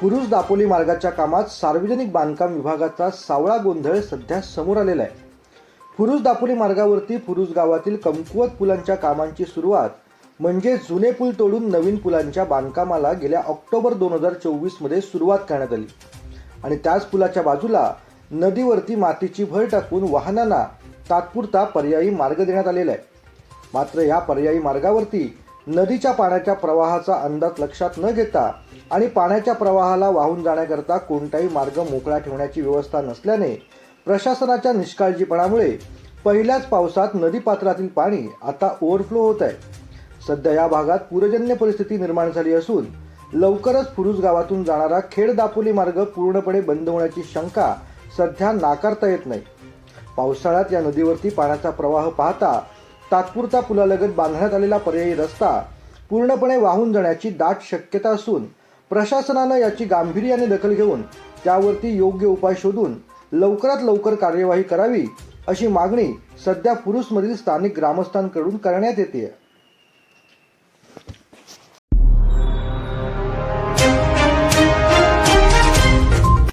पुरुष दापोली मार्गाच्या कामात सार्वजनिक बांधकाम विभागाचा सावळा गोंधळ सध्या समोर आलेला आहे. पुरुष दापोली मार्गावरती पुरुष गावातील कमकुवत पुलांच्या कामांची सुरुवात म्हणजे जुने पूल तोडून नवीन पुलांच्या बांधकामाला गेल्या ऑक्टोबर दोन हजार चोवीसमध्ये सुरुवात करण्यात आली. आणि त्याच पुलाच्या बाजूला नदीवरती मातीची भर टाकून वाहनांना तात्पुरता पर्यायी मार्ग देण्यात आलेला आहे. मात्र या पर्यायी मार्गावरती नदीच्या पाण्याच्या प्रवाहाचा अंदाज लक्षात न घेता आणि पाण्याच्या प्रवाहाला वाहून जाण्याकरता कोणताही मार्ग मोकळा ठेवण्याची व्यवस्था नसल्याने प्रशासनाच्या निष्काळजीपणामुळे पहिल्याच पावसात नदीपात्रातील पाणी आता ओव्हरफ्लो होत आहे. सध्या या भागात पूरजन्य परिस्थिती निर्माण झाली असून लवकरच फुरुज गावातून जाणारा खेड दापोली मार्ग पूर्णपणे बंद होण्याची शंका सध्या नाकारता येत नाही. पावसाळ्यात या नदीवरती पाण्याचा प्रवाह पाहता तात्पुरता पुलालगत बांधण्यात आलेला पर्यायी रस्ता पूर्णपणे वाहून जाण्याची दाट शक्यता असून प्रशासनानं याची गांभीर्याने दखल घेऊन त्यावरती योग्य उपाय शोधून लवकरात लवकर कार्यवाही करावी अशी मागणी सध्या पुरुषमधील स्थानिक ग्रामस्थांकडून करण्यात येते.